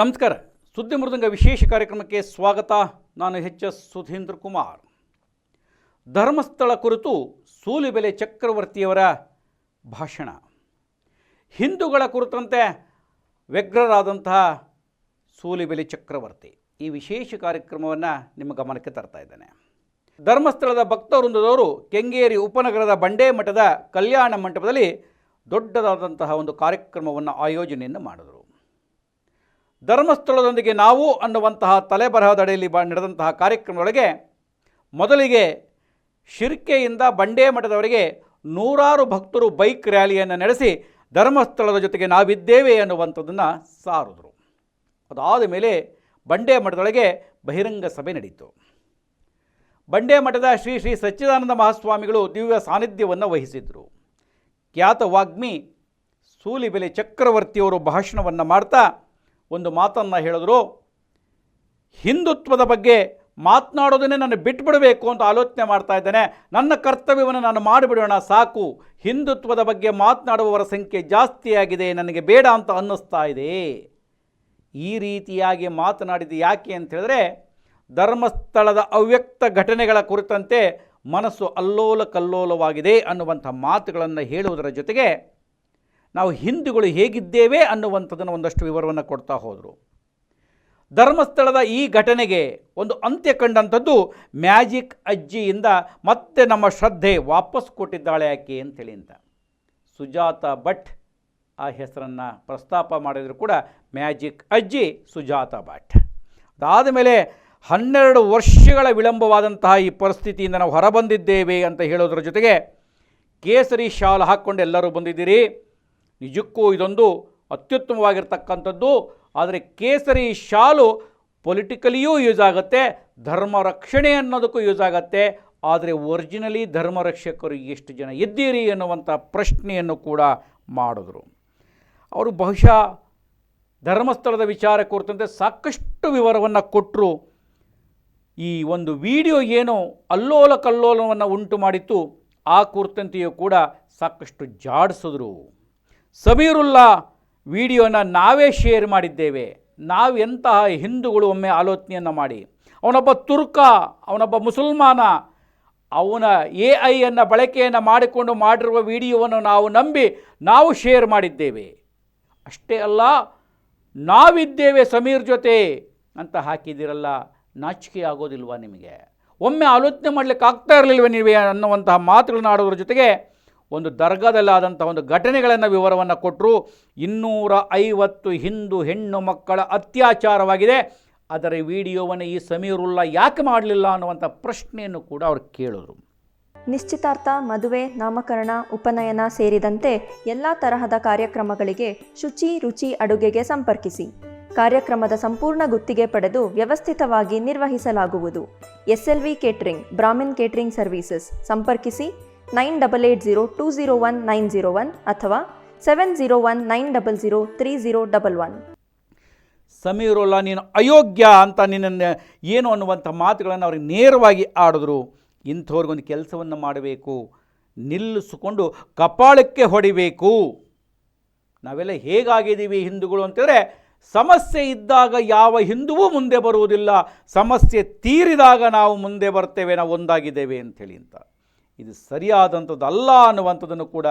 ನಮಸ್ಕಾರ. ಸುದ್ದಿ ಮೃದಂಗ ವಿಶೇಷ ಕಾರ್ಯಕ್ರಮಕ್ಕೆ ಸ್ವಾಗತ. ನಾನು ಎಚ್ ಎಸ್ ಸುಧೀಂದ್ರ ಕುಮಾರ್. ಧರ್ಮಸ್ಥಳ ಕುರಿತು ಸೂಲಿಬೆಲೆ ಚಕ್ರವರ್ತಿಯವರ ಭಾಷಣ. ಹಿಂದೂಗಳ ಕುರಿತಂತೆ ವ್ಯಗ್ರರಾದಂತಹ ಸೂಲಿಬೆಲೆ ಚಕ್ರವರ್ತಿ. ಈ ವಿಶೇಷ ಕಾರ್ಯಕ್ರಮವನ್ನು ನಿಮ್ಮ ಗಮನಕ್ಕೆ ತರ್ತಾ ಇದ್ದೇನೆ. ಧರ್ಮಸ್ಥಳದ ಭಕ್ತವೃಂದದವರು ಕೆಂಗೇರಿ ಉಪನಗರದ ಬಂಡೇ ಮಠದ ಕಲ್ಯಾಣ ಮಂಟಪದಲ್ಲಿ ದೊಡ್ಡದಾದಂತಹ ಒಂದು ಕಾರ್ಯಕ್ರಮವನ್ನು ಆಯೋಜನೆಯನ್ನು ಮಾಡಿದರು. ಧರ್ಮಸ್ಥಳದೊಂದಿಗೆ ನಾವು ಅನ್ನುವಂತಹ ತಲೆಬರಹದಡಿಯಲ್ಲಿ ಬ, ನಡೆದಂತಹ ಕಾರ್ಯಕ್ರಮದೊಳಗೆ ಮೊದಲಿಗೆ ಶಿರ್ಕೆಯಿಂದ ಬಂಡೇ ಮಠದವರೆಗೆ ನೂರಾರು ಭಕ್ತರು ಬೈಕ್ ರ್ಯಾಲಿಯನ್ನು ನಡೆಸಿ ಧರ್ಮಸ್ಥಳದ ಜೊತೆಗೆ ನಾವಿದ್ದೇವೆ ಅನ್ನುವಂಥದ್ದನ್ನು ಸಾರಿದ್ರು. ಅದಾದ ಮೇಲೆ ಬಂಡೇ ಮಠದೊಳಗೆ ಬಹಿರಂಗ ಸಭೆ ನಡೆಯಿತು ಬಂಡೆ ಮಠದ ಶ್ರೀ ಶ್ರೀ ಸಚ್ಚಿದಾನಂದ ಮಹಾಸ್ವಾಮಿಗಳು ದಿವ್ಯ ಸಾನ್ನಿಧ್ಯವನ್ನು ವಹಿಸಿದರು. ಖ್ಯಾತ ವಾಗ್ಮಿ ಸೂಲಿಬೆಲೆ ಚಕ್ರವರ್ತಿಯವರು ಭಾಷಣವನ್ನು ಮಾಡ್ತಾ ಒಂದು ಮಾತನ್ನು ಹೇಳಿದ್ರು, ಹಿಂದುತ್ವದ ಬಗ್ಗೆ ಮಾತನಾಡೋದನ್ನೇ ನಾನು ಬಿಟ್ಬಿಡಬೇಕು ಅಂತ ಆಲೋಚನೆ ಮಾಡ್ತಾ ಇದ್ದೇನೆ. ನನ್ನ ಕರ್ತವ್ಯವನ್ನು ನಾನು ಮಾಡಿಬಿಡೋಣ, ಸಾಕು. ಹಿಂದುತ್ವದ ಬಗ್ಗೆ ಮಾತನಾಡುವವರ ಸಂಖ್ಯೆ ಜಾಸ್ತಿಯಾಗಿದೆ ನನಗೆ ಬೇಡ ಅಂತ ಅನ್ನಿಸ್ತಾ ಇದೆ. ಈ ರೀತಿಯಾಗಿ ಮಾತನಾಡಿದ ಯಾಕೆ ಅಂತ ಹೇಳಿದ್ರೆ, ಧರ್ಮಸ್ಥಳದ ಅವ್ಯಕ್ತ ಘಟನೆಗಳ ಕುರಿತಂತೆ ಮನಸ್ಸು ಅಲ್ಲೋಲ ಕಲ್ಲೋಲವಾಗಿದೆ ಅನ್ನುವಂಥ ಮಾತುಗಳನ್ನು ಹೇಳುವುದರ ಜೊತೆಗೆ ನಾವು ಹಿಂದೂಗಳು ಹೇಗಿದ್ದೇವೆ ಅನ್ನುವಂಥದ್ದನ್ನು ಒಂದಷ್ಟು ವಿವರವನ್ನು ಕೊಡ್ತಾ ಹೋದರು. ಧರ್ಮಸ್ಥಳದ ಈ ಘಟನೆಗೆ ಒಂದು ಅಂತ್ಯ ಕಂಡಂಥದ್ದು ಮ್ಯಾಜಿಕ್ ಅಜ್ಜಿಯಿಂದ ಮತ್ತೆ ನಮ್ಮ ಶ್ರದ್ಧೆ ವಾಪಸ್ ಕೊಟ್ಟಿದ್ದಾಳೆ ಯಾಕೆ ಅಂತೇಳಿ ಅಂತ. ಸುಜಾತ ಭಟ್ ಆ ಹೆಸರನ್ನು ಪ್ರಸ್ತಾಪ ಮಾಡಿದರೂ ಕೂಡ ಮ್ಯಾಜಿಕ್ ಅಜ್ಜಿ ಸುಜಾತ ಭಟ್. ಅದಾದ ಮೇಲೆ ಹನ್ನೆರಡು ವರ್ಷಗಳ ವಿಳಂಬವಾದಂತಹ ಈ ಪರಿಸ್ಥಿತಿಯಿಂದ ನಾವು ಹೊರಬಂದಿದ್ದೇವೆ ಅಂತ ಹೇಳೋದ್ರ ಜೊತೆಗೆ ಕೇಸರಿ ಶಾಲ್ ಹಾಕ್ಕೊಂಡು ಎಲ್ಲರೂ ಬಂದಿದ್ದೀರಿ. ನಿಜಕ್ಕೂ ಇದೊಂದು ಅತ್ಯುತ್ತಮವಾಗಿರ್ತಕ್ಕಂಥದ್ದು. ಆದರೆ ಕೇಸರಿ ಶಾಲು ಪೊಲಿಟಿಕಲಿಯೂ ಯೂಸ್ ಆಗುತ್ತೆ, ಧರ್ಮ ರಕ್ಷಣೆ ಅನ್ನೋದಕ್ಕೂ ಯೂಸ್ ಆಗುತ್ತೆ. ಆದರೆ ಒರಿಜಿನಲಿ ಧರ್ಮ ರಕ್ಷಕರು ಎಷ್ಟು ಜನ ಇದ್ದೀರಿ ಎನ್ನುವಂಥ ಪ್ರಶ್ನೆಯನ್ನು ಕೂಡ ಮಾಡಿದ್ರು. ಅವರು ಬಹುಶಃ ಧರ್ಮಸ್ಥಳದ ವಿಚಾರ ಕುರಿತಂತೆ ಸಾಕಷ್ಟು ವಿವರವನ್ನು ಕೊಟ್ಟರು ಈ ಒಂದು ವಿಡಿಯೋ ಏನು ಅಲ್ಲೋಲ ಕಲ್ಲೋಲವನ್ನು ಉಂಟು ಮಾಡಿತ್ತು, ಆ ಕುರಿತಂತೆಯೂ ಕೂಡ ಸಾಕಷ್ಟು ಜಾಡಿಸಿದ್ರು. ಸಮೀರುಲ್ಲಾ ವಿಡಿಯೋನ ನಾವೇ ಶೇರ್ ಮಾಡಿದ್ದೇವೆ. ನಾವೆಂತಹ ಹಿಂದೂಗಳು ಒಮ್ಮೆ ಆಲೋಚನೆಯನ್ನು ಮಾಡಿ, ಅವನೊಬ್ಬ ತುರ್ಕ, ಅವನೊಬ್ಬ ಮುಸಲ್ಮಾನ, ಅವನ ಎ ಐಯನ್ನು ಬಳಕೆಯನ್ನು ಮಾಡಿಕೊಂಡು ಮಾಡಿರುವ ವಿಡಿಯೋವನ್ನು ನಾವು ನಂಬಿ ನಾವು ಶೇರ್ ಮಾಡಿದ್ದೇವೆ. ಅಷ್ಟೇ ಅಲ್ಲ, ನಾವಿದ್ದೇವೆ ಸಮೀರ್ ಜೊತೆ ಅಂತ ಹಾಕಿದಿರಲ್ಲ ನಾಚಿಕೆ ಆಗೋದಿಲ್ವಾ ನಿಮಗೆ? ಒಮ್ಮೆ ಆಲೋಚನೆ ಮಾಡಲಿಕ್ಕೆ ಆಗ್ತಾ ಇರಲಿಲ್ವ ನೀವೇ ಅನ್ನುವಂತಹ ಮಾತುಗಳನ್ನ ಆಡೋದ್ರ ಜೊತೆಗೆ ಒಂದು ದರ್ಗದಲ್ಲಾದಂಥ ಒಂದು ಘಟನೆಗಳನ್ನು ವಿವರವನ್ನು ಕೊಟ್ಟರು ಇನ್ನೂರ ಐವತ್ತು ಹಿಂದೂ ಹೆಣ್ಣು ಮಕ್ಕಳ ಅತ್ಯಾಚಾರವಾಗಿದೆ. ಅದರ ವಿಡಿಯೋವನ್ನು ಈ ಸಮೀರುಲ್ಲಾ ಯಾಕೆ ಮಾಡಲಿಲ್ಲ ಅನ್ನುವಂಥ ಪ್ರಶ್ನೆಯನ್ನು ಕೂಡ ಅವರು ಕೇಳಿದರು. ನಿಶ್ಚಿತಾರ್ಥ ಮದುವೆ, ನಾಮಕರಣ, ಉಪನಯನ ಸೇರಿದಂತೆ ಎಲ್ಲ ತರಹದ ಕಾರ್ಯಕ್ರಮಗಳಿಗೆ ಶುಚಿ ರುಚಿ ಅಡುಗೆಗೆ ಸಂಪರ್ಕಿಸಿ. ಕಾರ್ಯಕ್ರಮದ ಸಂಪೂರ್ಣ ಗುತ್ತಿಗೆ ಪಡೆದು ವ್ಯವಸ್ಥಿತವಾಗಿ ನಿರ್ವಹಿಸಲಾಗುವುದು. SLV catering Brahmin catering services. ಸಂಪರ್ಕಿಸಿ nine double eight zero two zero one nine zero one ಅಥವಾ seven zero one nine double zero three zero double one Sameerulla ನೀನು ಅಯೋಗ್ಯ ಅಂತ ನಿನ್ನನ್ನು ಏನು ಅನ್ನುವಂಥ ಮಾತುಗಳನ್ನು ಅವ್ರಿಗೆ ನೇರವಾಗಿ ಆಡಿದ್ರು. ಇಂಥವ್ರಿಗೊಂದು ಕೆಲಸವನ್ನು ಮಾಡಬೇಕು. ನಿಲ್ಲಿಸಿಕೊಂಡು ಕಪಾಳಕ್ಕೆ ಹೊಡಿಬೇಕು. ನಾವೆಲ್ಲ ಹೇಗಾಗಿದ್ದೀವಿ ಹಿಂದೂಗಳು ಅಂತಂದರೆ ಸಮಸ್ಯೆ ಇದ್ದಾಗ ಯಾವ ಹಿಂದುವೂ ಮುಂದೆ ಬರುವುದಿಲ್ಲ. ಸಮಸ್ಯೆ ತೀರಿದಾಗ ನಾವು ಮುಂದೆ ಬರ್ತೇವೆ, ನಾವು ಒಂದಾಗಿದ್ದೇವೆ ಅಂಥೇಳಿ ಅಂತ. ಇದು ಸರಿಯಾದಂಥದ್ದು ಅಲ್ಲ ಅನ್ನುವಂಥದ್ದನ್ನು ಕೂಡ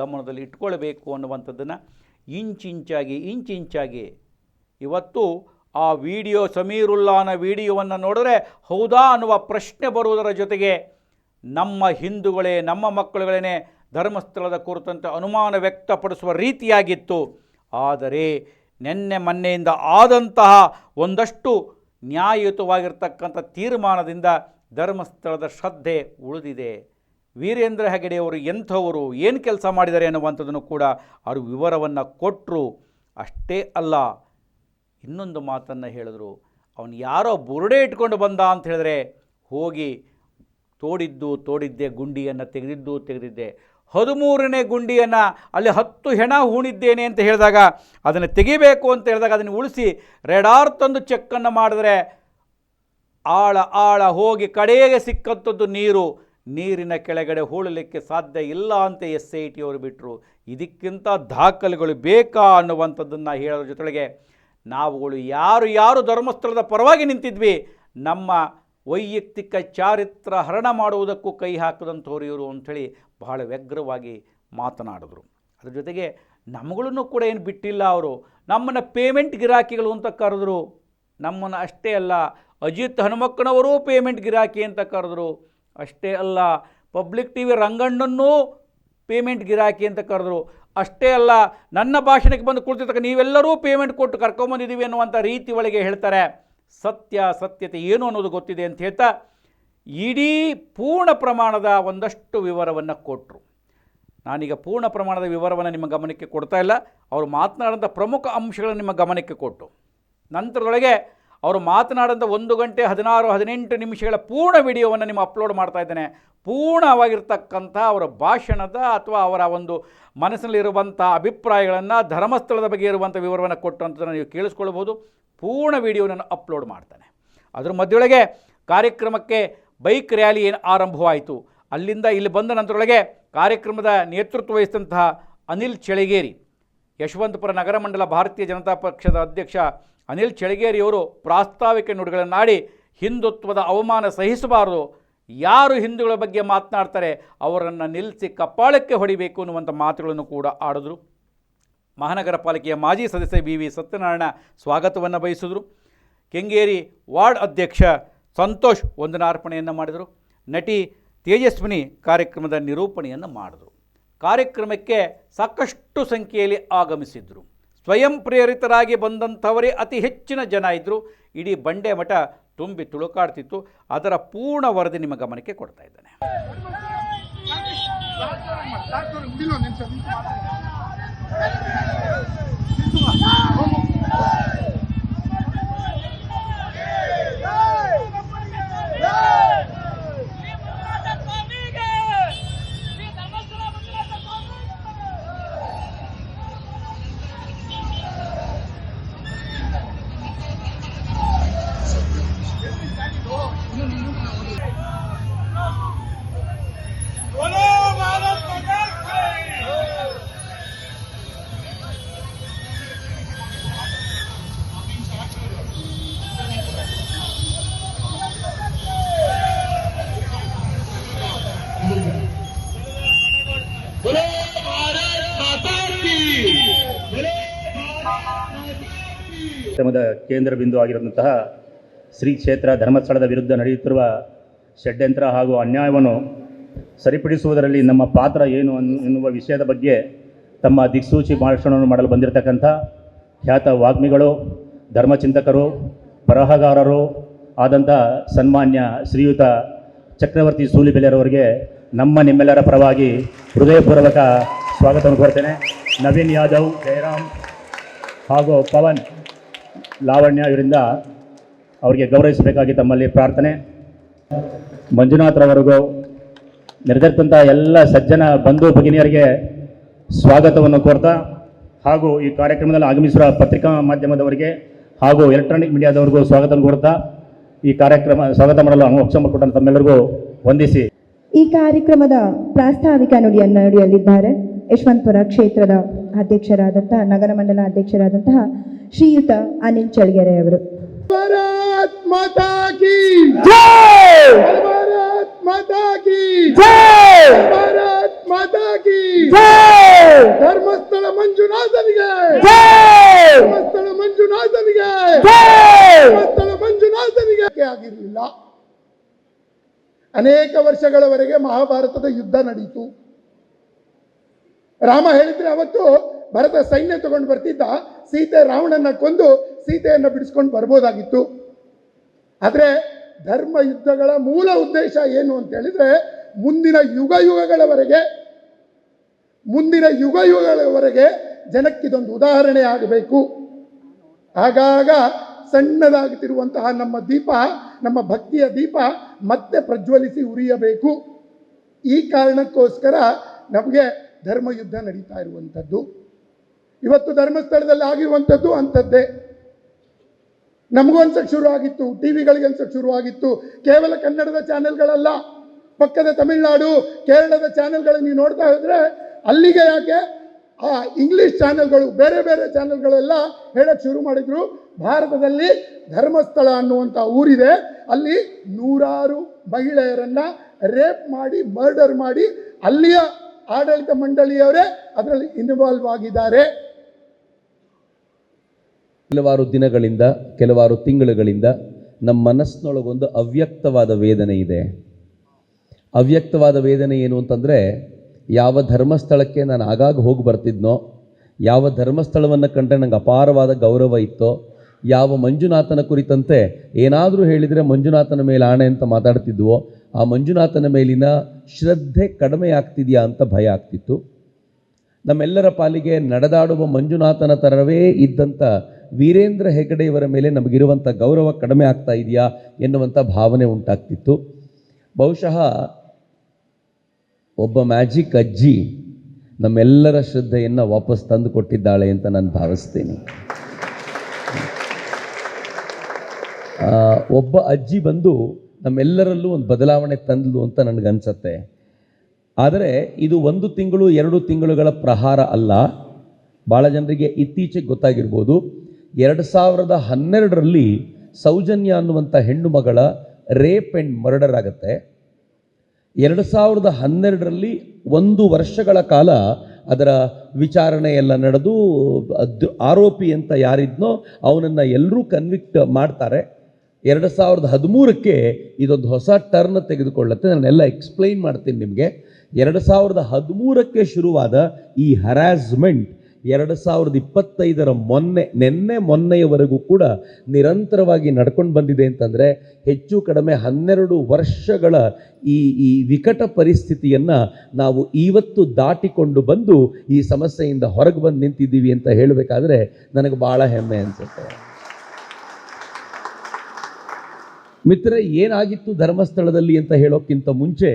ಗಮನದಲ್ಲಿ ಇಟ್ಕೊಳ್ಬೇಕು ಅನ್ನುವಂಥದ್ದನ್ನು ಇಂಚಿಂಚಾಗಿ ಇಂಚಿಂಚಾಗಿ ಇವತ್ತು ಆ ವಿಡಿಯೋ ಸಮೀರುಲ್ಲಾನ ವಿಡಿಯೋವನ್ನು ನೋಡಿದ್ರೆ ಹೌದಾ ಅನ್ನುವ ಪ್ರಶ್ನೆ ಬರುವುದರ ಜೊತೆಗೆ ನಮ್ಮ ಹಿಂದೂಗಳೇ, ನಮ್ಮ ಮಕ್ಕಳುಗಳೇ ಧರ್ಮಸ್ಥಳದ ಕುರಿತಂತೆ ಅನುಮಾನ ವ್ಯಕ್ತಪಡಿಸುವ ರೀತಿಯಾಗಿತ್ತು. ಆದರೆ ನಿನ್ನೆ ಮೊನ್ನೆಯಿಂದ ಆದಂತಹ ಒಂದಷ್ಟು ನ್ಯಾಯಯುತವಾಗಿರ್ತಕ್ಕಂಥ ತೀರ್ಮಾನದಿಂದ ಧರ್ಮಸ್ಥಳದ ಶ್ರದ್ಧೆ ಉಳಿದಿದೆ. ವೀರೇಂದ್ರ ಹೆಗಡೆಯವರು ಎಂಥವರು, ಏನು ಕೆಲಸ ಮಾಡಿದ್ದಾರೆ ಅನ್ನುವಂಥದ್ದನ್ನು ಕೂಡ ಅವರು ವಿವರವನ್ನು ಕೊಟ್ಟರು ಅಷ್ಟೇ ಅಲ್ಲ, ಇನ್ನೊಂದು ಮಾತನ್ನು ಹೇಳಿದ್ರು. ಅವನು ಯಾರೋ ಬುರುಡೆ ಇಟ್ಕೊಂಡು ಬಂದ ಅಂತ ಹೇಳಿದ್ರೆ, ಹೋಗಿ ತೋಡಿದ್ದು ತೋಡಿದ್ದೆ, ಗುಂಡಿಯನ್ನು ತೆಗೆದಿದ್ದು ತೆಗೆದಿದ್ದೆ. ಹದಿಮೂರನೇ ಗುಂಡಿಯನ್ನು ಅಲ್ಲಿ ಹತ್ತು ಹೆಣ ಹೂಣಿದ್ದೇನೆ ಅಂತ ಹೇಳಿದಾಗ ಅದನ್ನು ತೆಗಿಬೇಕು ಅಂತ ಹೇಳಿದಾಗ ಅದನ್ನು ಉಳಿಸಿ ರೆಡಾರ್ ತಂದು ಚೆಕ್ಕನ್ನು ಮಾಡಿದ್ರೆ ಆಳ ಆಳ ಹೋಗಿ ಕಡೆಗೆ ಸಿಕ್ಕಂಥದ್ದು ನೀರು. ನೀರಿನ ಕೆಳಗಡೆ ಹೂಳಲಿಕ್ಕೆ ಸಾಧ್ಯ ಇಲ್ಲ ಅಂತ ಎಸ್ ಐ ಟಿ ಅವರು ಬಿಟ್ಟರು ಇದಕ್ಕಿಂತ ದಾಖಲೆಗಳು ಬೇಕಾ ಅನ್ನುವಂಥದ್ದನ್ನು ಹೇಳೋದ್ರ ಜೊತೆಗೆ ನಾವುಗಳು ಯಾರು ಯಾರು ಧರ್ಮಸ್ಥಳದ ಪರವಾಗಿ ನಿಂತಿದ್ವಿ. ನಮ್ಮ ವೈಯಕ್ತಿಕ ಚಾರಿತ್ರ ಹರಣ ಮಾಡುವುದಕ್ಕೂ ಕೈ ಹಾಕದಂಥವ್ರು ಇವರು ಅಂಥೇಳಿ ಬಹಳ ವ್ಯಗ್ರವಾಗಿ ಮಾತನಾಡಿದ್ರು. ಅದ್ರ ಜೊತೆಗೆ ನಮ್ಮಗಳನ್ನು ಕೂಡ ಏನು ಬಿಟ್ಟಿಲ್ಲ ಅವರು. ನಮ್ಮನ್ನು ಪೇಮೆಂಟ್ ಗಿರಾಕಿಗಳು ಅಂತ ಕರೆದ್ರು. ನಮ್ಮನ್ನು ಅಷ್ಟೇ ಅಲ್ಲ, ಅಜಿತ್ ಹನುಮಕ್ಕನವರೂ ಪೇಮೆಂಟ್ ಗಿರಾಕಿ ಅಂತ ಕರೆದ್ರು. ಅಷ್ಟೇ ಅಲ್ಲ, ಪಬ್ಲಿಕ್ ಟಿ ವಿ ರಂಗಣ್ಣನ್ನೂ ಪೇಮೆಂಟ್ ಗಿರಾಕಿ ಅಂತ ಕರೆದ್ರು. ಅಷ್ಟೇ ಅಲ್ಲ, ನನ್ನ ಭಾಷಣಕ್ಕೆ ಬಂದು ಕುಳಿತಿರ್ತಕ್ಕ ನೀವೆಲ್ಲರೂ ಪೇಮೆಂಟ್ ಕೊಟ್ಟು ಕರ್ಕೊಂಬಂದಿದ್ದೀವಿ ಅನ್ನುವಂಥ ರೀತಿ ಒಳಗೆ ಹೇಳ್ತಾರೆ. ಸತ್ಯ, ಸತ್ಯತೆ ಏನು ಅನ್ನೋದು ಗೊತ್ತಿದೆ ಅಂತ ಹೇಳ್ತಾ ಇಡೀ ಪೂರ್ಣ ಪ್ರಮಾಣದ ಒಂದಷ್ಟು ವಿವರವನ್ನು ಕೊಟ್ಟರು ನಾನೀಗ ಪೂರ್ಣ ಪ್ರಮಾಣದ ವಿವರವನ್ನು ನಿಮ್ಮ ಗಮನಕ್ಕೆ ಕೊಡ್ತಾ ಇಲ್ಲ. ಅವರು ಮಾತನಾಡಿದಂಥ ಪ್ರಮುಖ ಅಂಶಗಳನ್ನು ನಿಮ್ಮ ಗಮನಕ್ಕೆ ಕೊಟ್ಟು. ನಂತರದೊಳಗೆ ಅವರು ಮಾತನಾಡಿದಂಥ ಒಂದು ಗಂಟೆ ಹದಿನಾರು, ಹದಿನೆಂಟು ನಿಮಿಷಗಳ ಪೂರ್ಣ ವಿಡಿಯೋವನ್ನು ನಿಮ್ಮ ಅಪ್ಲೋಡ್ ಮಾಡ್ತಾ ಇದ್ದೇನೆ. ಪೂರ್ಣವಾಗಿರ್ತಕ್ಕಂಥ ಅವರ ಭಾಷಣದ ಅಥವಾ ಅವರ ಒಂದು ಮನಸ್ಸಿನಲ್ಲಿರುವಂಥ ಅಭಿಪ್ರಾಯಗಳನ್ನು, ಧರ್ಮಸ್ಥಳದ ಬಗ್ಗೆ ಇರುವಂಥ ವಿವರವನ್ನು ಕೊಟ್ಟಂಥದ್ದನ್ನು ನೀವು ಕೇಳಿಸ್ಕೊಳ್ಬೋದು. ಪೂರ್ಣ ವಿಡಿಯೋವನ್ನು ಅಪ್ಲೋಡ್ ಮಾಡ್ತಾನೆ. ಅದರ ಮಧ್ಯೊಳಗೆ ಕಾರ್ಯಕ್ರಮಕ್ಕೆ ಬೈಕ್ ರ್ಯಾಲಿ ಏನು ಆರಂಭವಾಯಿತು. ಅಲ್ಲಿಂದ ಇಲ್ಲಿ ಬಂದ ನಂತರೊಳಗೆ ಕಾರ್ಯಕ್ರಮದ ನೇತೃತ್ವ ವಹಿಸಿದಂತಹ ಅನಿಲ್ ಚಳಿಗೇರಿ. ಯಶವಂತಪುರ ನಗರ ಮಂಡಲ ಭಾರತೀಯ ಜನತಾ ಪಕ್ಷದ ಅಧ್ಯಕ್ಷ ಅನಿಲ್ ಚಳಿಗೇರಿಯವರು ಪ್ರಾಸ್ತಾವಿಕ ನುಡಿಗಳನ್ನಾಡಿ ಹಿಂದುತ್ವದ ಅವಮಾನ ಸಹಿಸಬಾರದು. ಯಾರು ಹಿಂದೂಗಳ ಬಗ್ಗೆ ಮಾತನಾಡ್ತಾರೆ, ಅವರನ್ನು ನಿಲ್ಲಿಸಿ ಕಪ್ಪಾಳಕ್ಕೆ ಹೊಡಿಬೇಕು ಅನ್ನುವಂಥ ಮಾತುಗಳನ್ನು ಕೂಡ ಆಡಿದ್ರು. ಮಹಾನಗರ ಪಾಲಿಕೆಯ ಮಾಜಿ ಸದಸ್ಯ ಬಿ ವಿ ಸತ್ಯನಾರಾಯಣ ಸ್ವಾಗತವನ್ನು ಬಯಸಿದರು. ಕೆಂಗೇರಿ ವಾರ್ಡ್ ಅಧ್ಯಕ್ಷ ಸಂತೋಷ್ ವಂದನಾರ್ಪಣೆಯನ್ನು ಮಾಡಿದರು. ನಟಿ ತೇಜಸ್ವಿನಿ ಕಾರ್ಯಕ್ರಮದ ನಿರೂಪಣೆಯನ್ನು ಮಾಡಿದರು. ಕಾರ್ಯಕ್ರಮಕ್ಕೆ ಸಾಕಷ್ಟು ಸಂಖ್ಯೆಯಲ್ಲಿ ಆಗಮಿಸಿದ್ದರು ಸ್ವಯಂ ಪ್ರೇರಿತರಾಗಿ ಬಂದಂಥವರೇ ಅತಿ ಹೆಚ್ಚಿನ ಜನ ಇದ್ದರು ಇಡೀ ಬಂಡೆ ಮಠ ತುಂಬಿ ತುಳುಕಾಡ್ತಿತ್ತು. ಅದರ ಪೂರ್ಣ ವರದಿ ನಿಮ್ಮ ಗಮನಕ್ಕೆ ಕೊಡ್ತಾ ಇದ್ದೇನೆ. ಕಾರ್ಯಕ್ರಮದ ಕೇಂದ್ರ ಬಿಂದು ಆಗಿರುವಂತಹ ಶ್ರೀ ಕ್ಷೇತ್ರ ಧರ್ಮಸ್ಥಳದ ವಿರುದ್ಧ ನಡೆಯುತ್ತಿರುವ ಷಡ್ಯಂತ್ರ ಹಾಗೂ ಅನ್ಯಾಯವನ್ನು ಸರಿಪಡಿಸುವುದರಲ್ಲಿ ನಮ್ಮ ಪಾತ್ರ ಏನು ಎನ್ನುವ ವಿಷಯದ ಬಗ್ಗೆ ತಮ್ಮ ದಿಕ್ಸೂಚಿ ಭಾಷಣವನ್ನು ಮಾಡಲು ಬಂದಿರತಕ್ಕಂಥ ಖ್ಯಾತ ವಾಗ್ಮಿಗಳು, ಧರ್ಮಚಿಂತಕರು, ಬರಹಗಾರರು ಆದಂಥ ಸನ್ಮಾನ್ಯ ಶ್ರೀಯುತ ಚಕ್ರವರ್ತಿ ಸೂಲಿಬೆಲೆಯರವರಿಗೆ ನಮ್ಮ ನಿಮ್ಮೆಲ್ಲರ ಪರವಾಗಿ ಹೃದಯಪೂರ್ವಕ ಸ್ವಾಗತವನ್ನು ಕೋರ್ತೇನೆ. ನವೀನ್ ಯಾದವ್, ಜಯರಾಮ್ ಹಾಗೂ ಪವನ್ ಲಾವಣ್ಯ ಇವರಿಂದ ಅವರಿಗೆ ಗೌರವಿಸಬೇಕಾಗಿ ತಮ್ಮಲ್ಲಿ ಪ್ರಾರ್ಥನೆ. ಮಂಜುನಾಥ್ರವರೆಗೂ ನೆರೆದಿರ್ತಂಥ ಎಲ್ಲ ಸಜ್ಜನ ಬಂಧು ಭಗಿನಿಯರಿಗೆ ಸ್ವಾಗತವನ್ನು ಕೋರ್ತಾ ಹಾಗೂ ಈ ಕಾರ್ಯಕ್ರಮದಲ್ಲಿ ಆಗಮಿಸಿರುವ ಪತ್ರಿಕಾ ಮಾಧ್ಯಮದವರಿಗೆ ಹಾಗೂ ಎಲೆಕ್ಟ್ರಾನಿಕ್ ಮೀಡಿಯಾದವರಿಗೂ ಸ್ವಾಗತ ಕೋರ್ತಾ ಈ ಕಾರ್ಯಕ್ರಮ ಸ್ವಾಗತ ಮಾಡಲು ಅವಕಾಶ ಕೊಟ್ಟಂತ ತಮ್ಮೆಲ್ಲರಿಗೂ ವಂದಿಸಿ. ಈ ಕಾರ್ಯಕ್ರಮದ ಪ್ರಾಸ್ತಾವಿಕ ನುಡಿಯನ್ನು ನುಡಿಯಲಿದ್ದಾರೆ ಯಶವಂತಪುರ ಕ್ಷೇತ್ರದ ಅಧ್ಯಕ್ಷರಾದಂತಹ ನಗರ ಮಂಡಲ ಅಧ್ಯಕ್ಷರಾದಂತಹ ಶ್ರೀಯುತ ಅನಿಲ್ ಚಳ್ಗೆರೆ ಅವರು. ಧರ್ಮಸ್ಥಳ ಮಂಜುನಾಥನಿಗೆ! ಧರ್ಮಸ್ಥಳ ಮಂಜುನಾಥನಿಗೆ! ಧರ್ಮಸ್ಥಳ ಮಂಜುನಾಥನಿಗೆ ಆಗಿರಲಿಲ್ಲ? ಅನೇಕ ವರ್ಷಗಳವರೆಗೆ ಮಹಾಭಾರತದ ಯುದ್ಧ ನಡೀತು. ರಾಮ ಹೇಳಿದ್ರೆ ಅವತ್ತು ಭರತ ಸೈನ್ಯ ತಗೊಂಡು ಬರ್ತಿದ್ದ ಸೀತೆ ರಾವಣನ ಕೊಂದು ಸೀತೆಯನ್ನು ಬಿಡಿಸ್ಕೊಂಡು ಬರ್ಬೋದಾಗಿತ್ತು. ಆದರೆ ಧರ್ಮ ಯುದ್ಧಗಳ ಮೂಲ ಉದ್ದೇಶ ಏನು ಅಂತ ಹೇಳಿದ್ರೆ ಮುಂದಿನ ಯುಗ ಯುಗಗಳವರೆಗೆ, ಮುಂದಿನ ಯುಗ ಯುಗಗಳವರೆಗೆ ಜನಕ್ಕಿದೊಂದು ಉದಾಹರಣೆ ಆಗಬೇಕು. ಆಗಾಗ ಸಣ್ಣದಾಗುತ್ತಿರುವಂತಹ ನಮ್ಮ ದೀಪ, ನಮ್ಮ ಭಕ್ತಿಯ ದೀಪ ಮತ್ತೆ ಪ್ರಜ್ವಲಿಸಿ ಉರಿಯಬೇಕು. ಈ ಕಾರಣಕ್ಕೋಸ್ಕರ ನಮಗೆ ಧರ್ಮಯುದ್ಧ ನಡೀತಾ ಇರುವಂಥದ್ದು. ಇವತ್ತು ಧರ್ಮಸ್ಥಳದಲ್ಲಿ ಆಗಿರುವಂಥದ್ದು ಅಂಥದ್ದೇ. ನಮಗೂ ಅನ್ಸಕ್ಕೆ ಶುರು ಆಗಿತ್ತು ಟಿ ವಿಗಳಿಗೆ ಅನ್ಸಕ್ಕೆ ಶುರು ಆಗಿತ್ತು. ಕೇವಲ ಕನ್ನಡದ ಚಾನೆಲ್ಗಳಲ್ಲ, ಪಕ್ಕದ ತಮಿಳುನಾಡು, ಕೇರಳದ ಚಾನೆಲ್ಗಳನ್ನು ನೀವು ನೋಡ್ತಾ ಹೋದ್ರೆ ಅಲ್ಲಿಗೆ ಯಾಕೆ? ಆ ಇಂಗ್ಲಿಷ್ ಚಾನೆಲ್ಗಳು, ಬೇರೆ ಬೇರೆ ಚಾನೆಲ್ಗಳೆಲ್ಲ ಹೇಳಕ್ಕೆ ಶುರು ಮಾಡಿದ್ರು. ಭಾರತದಲ್ಲಿ ಧರ್ಮಸ್ಥಳ ಅನ್ನುವಂಥ ಊರಿದೆ. ಅಲ್ಲಿ ನೂರಾರು ಮಹಿಳೆಯರನ್ನ ರೇಪ್ ಮಾಡಿ, ಮರ್ಡರ್ ಮಾಡಿ ಅಲ್ಲಿಯ ಆಡಳಿತ ಮಂಡಳಿಯವರೇ ಅದರಲ್ಲಿ ಇನ್ವಾಲ್ವ್ ಆಗಿದ್ದಾರೆ. ಕೆಲವಾರು ದಿನಗಳಿಂದ, ಕೆಲವಾರು ತಿಂಗಳುಗಳಿಂದ ನಮ್ಮ ಮನಸ್ಸಿನೊಳಗೊಂದು ಅವ್ಯಕ್ತವಾದ ವೇದನೆ ಇದೆ. ಅವ್ಯಕ್ತವಾದ ವೇದನೆ ಏನು ಅಂತಂದರೆ, ಯಾವ ಧರ್ಮಸ್ಥಳಕ್ಕೆ ನಾನು ಆಗಾಗ ಹೋಗಿ ಬರ್ತಿದ್ನೋ, ಯಾವ ಧರ್ಮಸ್ಥಳವನ್ನು ಕಂಡ್ರೆ ನಂಗೆ ಅಪಾರವಾದ ಗೌರವ ಇತ್ತೋ, ಯಾವ ಮಂಜುನಾಥನ ಕುರಿತಂತೆ ಏನಾದರೂ ಹೇಳಿದರೆ ಮಂಜುನಾಥನ ಮೇಲೆ ಆಣೆ ಅಂತ ಮಾತಾಡ್ತಿದ್ವೋ ಆ ಮಂಜುನಾಥನ ಮೇಲಿನ ಶ್ರದ್ಧೆ ಕಡಿಮೆ ಆಗ್ತಿದೆಯಾ ಅಂತ ಭಯ ಆಗ್ತಿತ್ತು. ನಮ್ಮೆಲ್ಲರ ಪಾಲಿಗೆ ನಡೆದಾಡುವ ಮಂಜುನಾಥನ ಥರವೇ ಇದ್ದಂಥ ವೀರೇಂದ್ರ ಹೆಗಡೆಯವರ ಮೇಲೆ ನಮಗಿರುವಂಥ ಗೌರವ ಕಡಿಮೆ ಆಗ್ತಾ ಇದೆಯಾ ಎನ್ನುವಂಥ ಭಾವನೆ ಉಂಟಾಗ್ತಿತ್ತು. ಬಹುಶಃ ಒಬ್ಬ ಮ್ಯಾಜಿಕ್ ಅಜ್ಜಿ ನಮ್ಮೆಲ್ಲರ ಶ್ರದ್ಧೆಯನ್ನು ವಾಪಸ್ ತಂದು ಕೊಟ್ಟಿದ್ದಾಳೆ ಅಂತ ನಾನು ಭಾವಿಸ್ತೇನೆ. ಒಬ್ಬ ಅಜ್ಜಿ ಬಂದು ನಮ್ಮೆಲ್ಲರಲ್ಲೂ ಒಂದು ಬದಲಾವಣೆ ತಂದ್ಲು ಅಂತ ನನಗನ್ಸತ್ತೆ. ಆದರೆ ಇದು ಒಂದು ತಿಂಗಳು, ಎರಡು ತಿಂಗಳುಗಳ ಪ್ರಹಾರ ಅಲ್ಲ. ಭಾಳ ಜನರಿಗೆ ಇತ್ತೀಚೆಗೆ ಗೊತ್ತಾಗಿರ್ಬೋದು. ಎರಡು ಸಾವಿರದ ಹನ್ನೆರಡರಲ್ಲಿ ಸೌಜನ್ಯ ಅನ್ನುವಂಥ ಹೆಣ್ಣು ಮಗಳ ರೇಪ್ ಆ್ಯಂಡ್ ಮರ್ಡರ್ ಆಗುತ್ತೆ. ಎರಡು ಸಾವಿರದ ಹನ್ನೆರಡರಲ್ಲಿ ಒಂದು ವರ್ಷಗಳ ಕಾಲ ಅದರ ವಿಚಾರಣೆ ಎಲ್ಲ ನಡೆದು ಆರೋಪಿ ಅಂತ ಯಾರಿದ್ನೋ ಅವನನ್ನು ಎಲ್ಲರೂ ಕನ್ವಿಕ್ಟ್ ಮಾಡ್ತಾರೆ. ಎರಡು ಸಾವಿರದ ಹದಿಮೂರಕ್ಕೆ ಇದೊಂದು ಹೊಸ ಟರ್ನ್ ತೆಗೆದುಕೊಳ್ಳುತ್ತೆ. ನಾನೆಲ್ಲ ಎಕ್ಸ್ಪ್ಲೈನ್ ಮಾಡ್ತೀನಿ ನಿಮಗೆ. ಎರಡು ಸಾವಿರದ ಹದಿಮೂರಕ್ಕೆ ಶುರುವಾದ ಈ ಹರಾಸ್ಮೆಂಟ್ ಎರಡು ಸಾವಿರದ ಇಪ್ಪತ್ತೈದರ ಮೊನ್ನೆ, ನಿನ್ನೆ ಮೊನ್ನೆಯವರೆಗೂ ಕೂಡ ನಿರಂತರವಾಗಿ ನಡ್ಕೊಂಡು ಬಂದಿದೆ ಅಂತಂದರೆ ಹೆಚ್ಚು ಕಡಿಮೆ ಹನ್ನೆರಡು ವರ್ಷಗಳ ಈ ಈ ವಿಕಟ ಪರಿಸ್ಥಿತಿಯನ್ನು ನಾವು ಇವತ್ತು ದಾಟಿಕೊಂಡು ಬಂದು ಈ ಸಮಸ್ಯೆಯಿಂದ ಹೊರಗೆ ಬಂದು ನಿಂತಿದ್ದೀವಿ ಅಂತ ಹೇಳಬೇಕಾದ್ರೆ ನನಗೆ ಭಾಳ ಹೆಮ್ಮೆ ಅನಿಸುತ್ತೆ. ಮಿತ್ರ ಏನಾಗಿತ್ತು ಧರ್ಮಸ್ಥಳದಲ್ಲಿ ಅಂತ ಹೇಳೋಕ್ಕಿಂತ ಮುಂಚೆ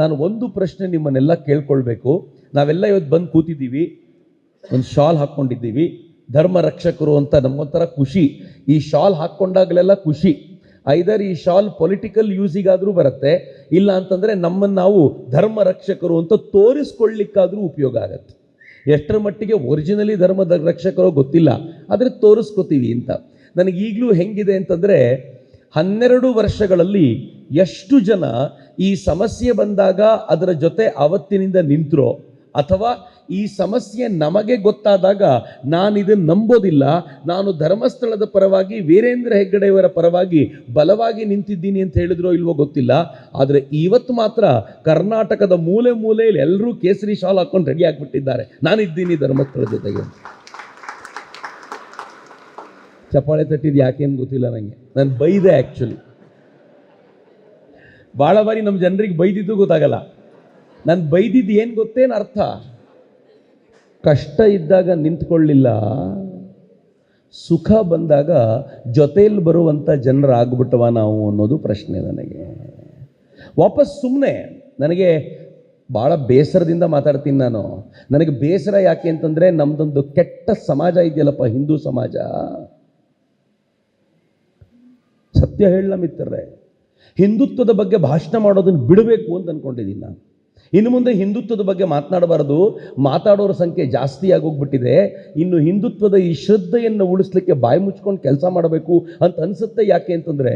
ನಾನು ಒಂದು ಪ್ರಶ್ನೆ ನಿಮ್ಮನ್ನೆಲ್ಲ ಕೇಳ್ಕೊಳ್ಬೇಕು. ನಾವೆಲ್ಲ ಇವತ್ತು ಬಂದು ಕೂತಿದ್ದೀವಿ, ಒಂದು ಶಾಲ್ ಹಾಕ್ಕೊಂಡಿದ್ದೀವಿ, ಧರ್ಮ ರಕ್ಷಕರು ಅಂತ ನಮ್ಮೊಂಥರ ಖುಷಿ. ಈ ಶಾಲ್ ಹಾಕ್ಕೊಂಡಾಗಲೆಲ್ಲ ಖುಷಿ. ಐದರ್ ಈ ಶಾಲ್ ಪೊಲಿಟಿಕಲ್ ಯೂಸಿಗಾದರೂ ಬರುತ್ತೆ, ಇಲ್ಲ ಅಂತಂದರೆ ನಮ್ಮನ್ನು ನಾವು ಧರ್ಮ ರಕ್ಷಕರು ಅಂತ ತೋರಿಸ್ಕೊಳ್ಳಿಕ್ಕಾದರೂ ಉಪಯೋಗ ಆಗತ್ತೆ. ಎಷ್ಟರ ಮಟ್ಟಿಗೆ ಒರಿಜಿನಲಿ ಧರ್ಮದ ರಕ್ಷಕರೋ ಗೊತ್ತಿಲ್ಲ, ಆದರೆ ತೋರಿಸ್ಕೋತೀವಿ ಅಂತ. ನನಗೆ ಈಗಲೂ ಹೆಂಗಿದೆ ಅಂತಂದರೆ ಹನ್ನೆರಡು ವರ್ಷಗಳಲ್ಲಿ ಎಷ್ಟು ಜನ ಈ ಸಮಸ್ಯೆ ಬಂದಾಗ ಅದರ ಜೊತೆ ಅವತ್ತಿನಿಂದ ನಿಂತರೋ ಅಥವಾ ಈ ಸಮಸ್ಯೆ ನಮಗೆ ಗೊತ್ತಾದಾಗ ನಾನು ಇದನ್ನು ನಂಬೋದಿಲ್ಲ, ನಾನು ಧರ್ಮಸ್ಥಳದ ಪರವಾಗಿ, ವೀರೇಂದ್ರ ಹೆಗ್ಗಡೆಯವರ ಪರವಾಗಿ ಬಲವಾಗಿ ನಿಂತಿದ್ದೀನಿ ಅಂತ ಹೇಳಿದ್ರೋ ಇಲ್ವೋ ಗೊತ್ತಿಲ್ಲ. ಆದರೆ ಇವತ್ತು ಮಾತ್ರ ಕರ್ನಾಟಕದ ಮೂಲೆ ಮೂಲೆಯಲ್ಲಿ ಎಲ್ಲರೂ ಕೇಸರಿ ಶಾಲ್ ಹಾಕ್ಕೊಂಡು ರೆಡಿ ಆಗಿಬಿಟ್ಟಿದ್ದಾರೆ. ನಾನಿದ್ದೀನಿ ಧರ್ಮಸ್ಥಳ ಜೊತೆಗೆ. ಚಪ್ಪಾಳೆ ತಟ್ಟಿದ್ದು ಯಾಕೇನು ಗೊತ್ತಿಲ್ಲ ನನಗೆ ನಾನು ಬೈದೆ ಆ್ಯಕ್ಚುಲಿ ಭಾಳ ಬಾರಿ ನಮ್ಮ ಜನರಿಗೆ ಬೈದಿದ್ದು ಗೊತ್ತಾಗಲ್ಲ. ನಾನು ಬೈದಿದ್ದು ಏನು ಗೊತ್ತೇನು ಅರ್ಥ? ಕಷ್ಟ ಇದ್ದಾಗ ನಿಂತ್ಕೊಳ್ಳಿಲ್ಲ. ಸುಖ ಬಂದಾಗ ಜೊತೆಯಲ್ಲಿ ಬರುವಂಥ ಜನರಾಗ್ಬಿಟ್ಟವ ನಾವು ಅನ್ನೋದು ಪ್ರಶ್ನೆ ನನಗೆ. ವಾಪಸ್ ಸುಮ್ಮನೆ ನನಗೆ ಭಾಳ ಬೇಸರದಿಂದ ಮಾತಾಡ್ತೀನಿ ನಾನು. ನನಗೆ ಬೇಸರ ಯಾಕೆ ಅಂತಂದರೆ ನಮ್ಮದೊಂದು ಕೆಟ್ಟ ಸಮಾಜ ಇದೆಯಲ್ಲಪ್ಪ, ಹಿಂದೂ ಸಮಾಜ. ಸತ್ಯ ಹೇಳಲ್ಲ ಮಿತ್ರರೇ, ಹಿಂದುತ್ವದ ಬಗ್ಗೆ ಭಾಷಣ ಮಾಡೋದನ್ನು ಬಿಡಬೇಕು ಅಂತ ಅಂದ್ಕೊಂಡಿದ್ದೀನಿ ನಾನು. ಇನ್ನು ಮುಂದೆ ಹಿಂದುತ್ವದ ಬಗ್ಗೆ ಮಾತನಾಡಬಾರದು. ಮಾತಾಡೋರ ಸಂಖ್ಯೆ ಜಾಸ್ತಿ ಆಗೋಗ್ಬಿಟ್ಟಿದೆ. ಇನ್ನು ಹಿಂದುತ್ವದ ಈ ಶ್ರದ್ಧೆಯನ್ನು ಉಳಿಸ್ಲಿಕ್ಕೆ ಬಾಯಿ ಮುಚ್ಕೊಂಡು ಕೆಲಸ ಮಾಡಬೇಕು ಅಂತ ಅನಿಸುತ್ತೆ ಯಾಕೆ ಅಂತಂದರೆ,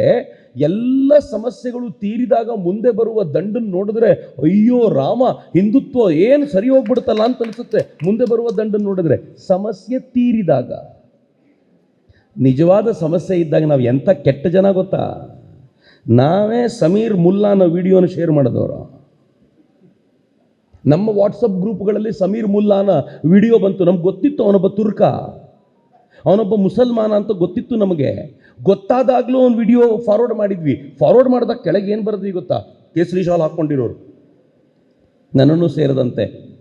ಎಲ್ಲ ಸಮಸ್ಯೆಗಳು ತೀರಿದಾಗ ಮುಂದೆ ಬರುವ ದಂಡನ್ನು ನೋಡಿದ್ರೆ, ಅಯ್ಯೋ ರಾಮ, ಹಿಂದುತ್ವ ಏನು ಸರಿ ಹೋಗ್ಬಿಡುತ್ತಲ್ಲ ಅಂತ ಅನಿಸುತ್ತೆ. ಮುಂದೆ ಬರುವ ದಂಡನ್ನು ನೋಡಿದ್ರೆ ಸಮಸ್ಯೆ ತೀರಿದಾಗ. ನಿಜವಾದ ಸಮಸ್ಯೆ ಇದ್ದಾಗ ನಾವು ಎಂಥ ಕೆಟ್ಟ ಜನ ಗೊತ್ತಾ? ನಾವೇ ಸಮೀರ್ ಮುಲ್ಲಾನ ವಿಡಿಯೋನ ಶೇರ್ ಮಾಡಿದವರು. ನಮ್ಮ ವಾಟ್ಸಪ್ ಗ್ರೂಪ್ಗಳಲ್ಲಿ ಸಮೀರ್ ಮುಲ್ಲಾನ ವಿಡಿಯೋ ಬಂತು. ನಮ್ಗೆ ಗೊತ್ತಿತ್ತು ಅವನೊಬ್ಬ ತುರ್ಕ. ಅವನೊಬ್ಬ ಮುಸಲ್ಮಾನ ಅಂತ ಗೊತ್ತಿತ್ತು ನಮಗೆ. ಗೊತ್ತಾದಾಗಲೂ ಒಂದು ವಿಡಿಯೋ ಫಾರ್ವರ್ಡ್ ಮಾಡಿದ್ವಿ. ಫಾರ್ವರ್ಡ್ ಮಾಡಿದಾಗ ಕೆಳಗೆ ಏನು ಬರೆದ್ವಿ ಗೊತ್ತಾ? ಕೇಸರಿ ಶಾಲ್ ಹಾಕ್ಕೊಂಡಿರೋರು. ನನ್ನನ್ನು ಸೇರದಂತೆ.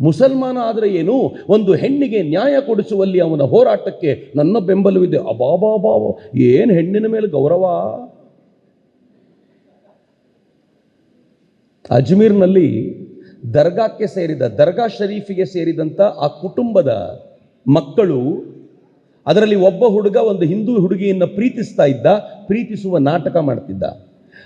ಮುಸಲ್ಮಾನ ಆದರೆ ಏನು? ಒಂದು ಹೆಣ್ಣಿಗೆ ನ್ಯಾಯ ಕೊಡಿಸುವಲ್ಲಿ ಅವನ ಹೋರಾಟಕ್ಕೆ ನನ್ನ ಬೆಂಬಲವಿದೆ. ಅಬಾಬಾಬಾ ಏನು ಹೆಣ್ಣಿನ ಮೇಲೆ ಗೌರವ? ಅಜ್ಮೀರ್ನಲ್ಲಿ ದರ್ಗಾಕ್ಕೆ ಸೇರಿದ, ದರ್ಗಾ ಶರೀಫಿಗೆ ಸೇರಿದಂಥ ಆ ಕುಟುಂಬದ ಮಕ್ಕಳು, ಅದರಲ್ಲಿ ಒಬ್ಬ ಹುಡುಗ ಒಂದು ಹಿಂದೂ ಹುಡುಗಿಯನ್ನು ಪ್ರೀತಿಸ್ತಾ ಇದ್ದ, ಪ್ರೀತಿಸುವ ನಾಟಕ ಮಾಡ್ತಿದ್ದ.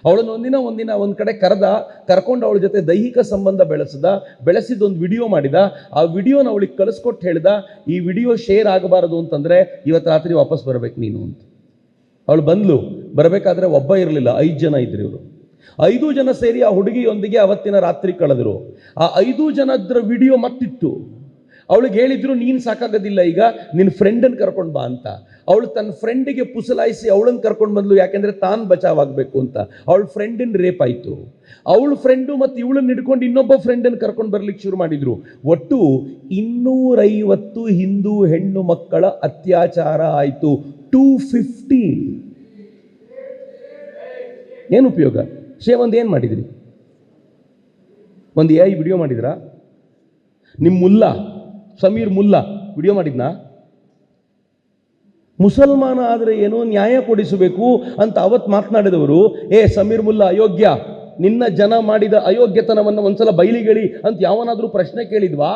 ಅವಳನ್ನು ಒಂದಿನ ಒಂದಿನ ಒಂದು ಕಡೆ ಕರೆದ, ಕರ್ಕೊಂಡು ಅವಳ ಜೊತೆ ದೈಹಿಕ ಸಂಬಂಧ ಬೆಳೆಸಿದ ಬೆಳೆಸಿದ ಒಂದು ವಿಡಿಯೋ ಮಾಡಿದ, ಆ ವಿಡಿಯೋನ ಅವಳಿಗೆ ಕಳಿಸ್ಕೊಟ್ಟು ಹೇಳಿದ, ಈ ವಿಡಿಯೋ ಶೇರ್ ಆಗಬಾರದು ಅಂತಂದರೆ ಇವತ್ತು ರಾತ್ರಿ ವಾಪಸ್ ಬರಬೇಕು ನೀನು ಅಂತ. ಅವಳು ಬಂದ್ಲು, ಬರಬೇಕಾದ್ರೆ ಒಬ್ಬ ಇರಲಿಲ್ಲ, ಐದು ಜನ ಇದ್ರು ಇವರು. ಐದು ಜನ ಸೇರಿ ಆ ಹುಡುಗಿಯೊಂದಿಗೆ ಅವತ್ತಿನ ರಾತ್ರಿ ಕಳೆದರು. ಆ ಐದು ಜನದ್ರ ವಿಡಿಯೋ ಮತ್ತಿತ್ತು. ಅವಳಿಗೆ ಹೇಳಿದ್ರು, ನೀನು ಸಾಕಾಗೋದಿಲ್ಲ, ಈಗ ನಿನ್ನ ಫ್ರೆಂಡನ್ನು ಕರ್ಕೊಂಡು ಬಾ ಅಂತ. ಅವಳು ತನ್ನ ಫ್ರೆಂಡಿಗೆ ಪುಸಲಾಯಿಸಿ ಅವಳನ್ನು ಕರ್ಕೊಂಡು ಬಂದ್ಲು, ಯಾಕೆಂದರೆ ತಾನು ಬಚಾವಾಗಬೇಕು ಅಂತ. ಅವಳ ಫ್ರೆಂಡಿನ ರೇಪ್ ಆಯಿತು. ಅವಳ ಫ್ರೆಂಡು ಮತ್ತು ಇವಳನ್ನ ಹಿಡ್ಕೊಂಡು ಇನ್ನೊಬ್ಬ ಫ್ರೆಂಡನ್ನು ಕರ್ಕೊಂಡು ಬರ್ಲಿಕ್ಕೆ ಶುರು ಮಾಡಿದರು. ಒಟ್ಟು ಇನ್ನೂರೈವತ್ತು ಹಿಂದೂ ಹೆಣ್ಣು ಮಕ್ಕಳ ಅತ್ಯಾಚಾರ ಆಯಿತು. ಟೂ ಫಿಫ್ಟಿ ಏನು ಉಪಯೋಗ? ಶೇವಂದ್ ಏನು ಮಾಡಿದ್ರಿ? ಒಂದು ಎ ವಿಡಿಯೋ ಮಾಡಿದ್ರಾ? ನಿಮ್ಮ ಮುಲ್ಲಾ ಸಮೀರ್ ಮುಲ್ಲಾ, ವಿಡಿಯೋ ಮಾಡಿದ್ನಾ? ಮುಸಲ್ಮಾನ ಆದರೆ ಏನೋ ನ್ಯಾಯ ಕೊಡಿಸಬೇಕು ಅಂತ ಅವತ್ತು ಮಾತನಾಡಿದವರು, ಏ ಸಮೀರ್ ಮುಲ್ಲಾ, ಅಯೋಗ್ಯ. ನಿನ್ನ ಜನ ಮಾಡಿದ ಅಯೋಗ್ಯತನವನ್ನು ಒಂದ್ಸಲ ಬಯಲಿಗೇಳಿ ಅಂತ ಯಾವನಾದರೂ ಪ್ರಶ್ನೆ ಕೇಳಿದ್ವಾ?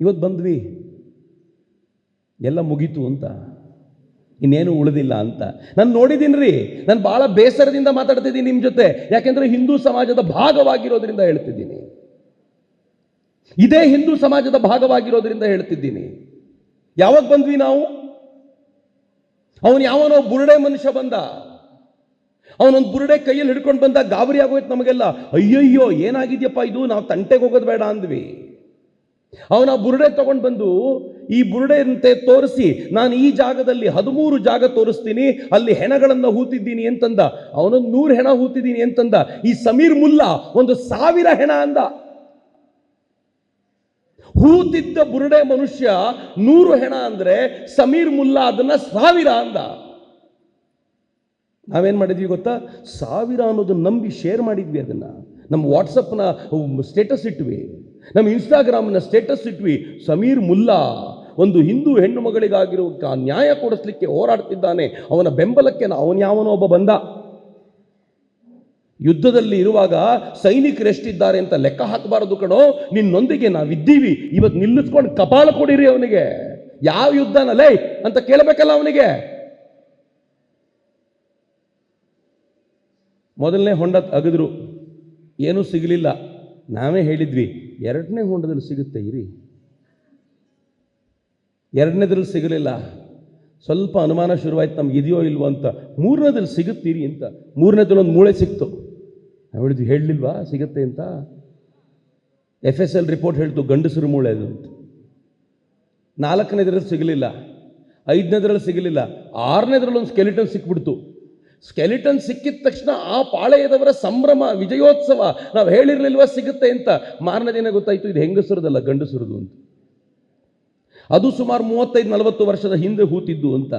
ಇವತ್ತು ಬಂದ್ವಿ. ಎಲ್ಲ ಮುಗೀತು ಅಂತ. ಇನ್ನೇನು ಉಳಿದಿಲ್ಲ ಅಂತ. ನಾನು ನೋಡಿದ್ದೀನಿ ರೀ ನಾನು ಭಾಳ ಬೇಸರದಿಂದ ಮಾತಾಡ್ತಿದ್ದೀನಿ ನಿಮ್ಮ ಜೊತೆ. ಯಾಕೆಂದ್ರೆ ಹಿಂದೂ ಸಮಾಜದ ಭಾಗವಾಗಿರೋದ್ರಿಂದ ಹೇಳ್ತಿದ್ದೀನಿ. ಇದೇ ಹಿಂದೂ ಸಮಾಜದ ಭಾಗವಾಗಿರೋದ್ರಿಂದ ಹೇಳ್ತಿದ್ದೀನಿ. ಯಾವಾಗ ಬಂದ್ವಿ ನಾವು? ಅವನು ಯಾವನೋ ಬುರುಡೆ ಮನುಷ್ಯ ಬಂದ. ಅವನೊಂದು ಬುರುಡೆ ಕೈಯಲ್ಲಿ ಹಿಡ್ಕೊಂಡು ಬಂದ ಗಾಬರಿ ಆಗೋಯ್ತು ನಮಗೆಲ್ಲ. ಅಯ್ಯಯ್ಯೋ, ಏನಾಗಿದ್ಯಪ್ಪ ಇದು? ನಾವು ತಂಟೆಗೆ ಹೋಗೋದು ಬೇಡ ಅಂದ್ವಿ. ಅವನ ಬುರುಡೆ ತಗೊಂಡು ಬಂದು ಈ ಬುರುಡೆಯಂತೆ ತೋರಿಸಿ, ನಾನು ಈ ಜಾಗದಲ್ಲಿ ಹದಿಮೂರು ಜಾಗ ತೋರಿಸ್ತೀನಿ, ಅಲ್ಲಿ ಹೆಣಗಳನ್ನು ಹೂತಿದ್ದೀನಿ ಅಂತಂದ ಅವನೊಂದು ನೂರು ಹೆಣ ಹೂತಿದ್ದೀನಿ ಅಂತಂದ ಈ ಸಮೀರ್ ಮುಲ್ಲಾ ಒಂದು ಸಾವಿರ ಹೆಣ ಅಂದ. ಹೂತಿದ್ದ ಬುರುಡೆ ಮನುಷ್ಯ ನೂರು ಹೆಣ ಅಂದ್ರೆ ಸಮೀರ್ ಮುಲ್ಲಾ ಅದನ್ನ ಸಾವಿರ ಅಂದ. ನಾವೇನು ಮಾಡಿದ್ವಿ ಗೊತ್ತಾ? ಸಾವಿರ ಅನ್ನೋದನ್ನ ನಂಬಿ ಶೇರ್ ಮಾಡಿದ್ವಿ ಅದನ್ನ. ನಮ್ಮ ವಾಟ್ಸಪ್ನ ಸ್ಟೇಟಸ್ ಇಟ್ವಿ. ನಮ್ಮ ಇನ್ಸ್ಟಾಗ್ರಾಮ್ನ ಸ್ಟೇಟಸ್ ಇಟ್ವಿ. ಸಮೀರ್ ಮುಲ್ಲಾ ಒಂದು ಹಿಂದೂ ಹೆಣ್ಣು ಮಗಳಿಗಾಗಿರೋ ಕ- ನ್ಯಾಯ ಕೊಡಿಸ್ಲಿಕ್ಕೆ ಹೋರಾಡ್ತಿದ್ದಾನೆ. ಅವನ ಬೆಂಬಲಕ್ಕೆ ಅವನ ಯಾವನೋ ಒಬ್ಬ ಬಂದ. ಯುದ್ಧದಲ್ಲಿ ಇರುವಾಗ ಸೈನಿಕರು ಎಷ್ಟಿದ್ದಾರೆ ಅಂತ ಲೆಕ್ಕ ಹಾಕಬಾರದು ಕಣೋ. ನಿನ್ನೊಂದಿಗೆ ನಾವಿದ್ದೀವಿ. ಇವತ್ತು ನಿಲ್ಲಿಸ್ಕೊಂಡು ಕಪಾಲ ಕೊಡಿರಿ ಅವನಿಗೆ. ಯಾವ ಯುದ್ಧನ? ಲೈ, ಅಂತ ಕೇಳಬೇಕಲ್ಲ ಅವನಿಗೆ. ಮೊದಲನೇ ಹೊಂಡ ಅಗದ್ರು. ಏನೂ ಸಿಗಲಿಲ್ಲ. ನಾವೇ ಹೇಳಿದ್ವಿ, ಎರಡನೇ ಹೊಂಡದಲ್ಲಿ ಸಿಗುತ್ತೆ, ಇರಿ. ಎರಡನೇದ್ರಲ್ಲಿ ಸಿಗಲಿಲ್ಲ. ಸ್ವಲ್ಪ ಅನುಮಾನ ಶುರುವಾಯ್ತು, ನಮ್ಗೆ ಇದೆಯೋ ಇಲ್ವೋ ಅಂತ. ಮೂರನೇದ್ರಲ್ಲಿ ಸಿಗುತ್ತೀರಿ ಅಂತ. ಮೂರನೇದ್ರಲ್ಲಿ ಒಂದು ಮೂಳೆ ಸಿಕ್ತು. ನಾವು ಹೇಳಿದ್ವಿ ಹೇಳಲಿಲ್ವಾ ಸಿಗುತ್ತೆ ಅಂತ? ಎಫ್ ಎಸ್ ಎಲ್ ರಿಪೋರ್ಟ್ ಹೇಳ್ತು ಗಂಡಸರು ಮೂಳೆ ಅದು ಅಂತ. ನಾಲ್ಕನೇದ್ರಲ್ಲಿ ಸಿಗಲಿಲ್ಲ, ಐದನೇದ್ರಲ್ಲಿ ಸಿಗಲಿಲ್ಲ, ಆರನೇದ್ರಲ್ಲಿ ಒಂದು ಸ್ಕೆಲಿಟನ್ ಸಿಕ್ಬಿಡ್ತು. ಸ್ಕೆಲಿಟನ್ ಸಿಕ್ಕಿದ ತಕ್ಷಣ ಆ ಪಾಳೆಯದವರ ಸಂಭ್ರಮ, ವಿಜಯೋತ್ಸವ, ನಾವು ಹೇಳಿರ್ಲಿಲ್ವಾ ಸಿಗುತ್ತೆ ಅಂತ? ಮಾರನೇ ದಿನ ಗೊತ್ತಾಯ್ತು, ಇದು ಹೆಂಗಸರದಲ್ಲ ಗಂಡಸರದು ಅಂತ. ಅದು ಸುಮಾರು ಮೂವತ್ತೈದು ನಲವತ್ತು ವರ್ಷದ ಹಿಂದೆ ಹೂತಿದ್ದು ಅಂತ.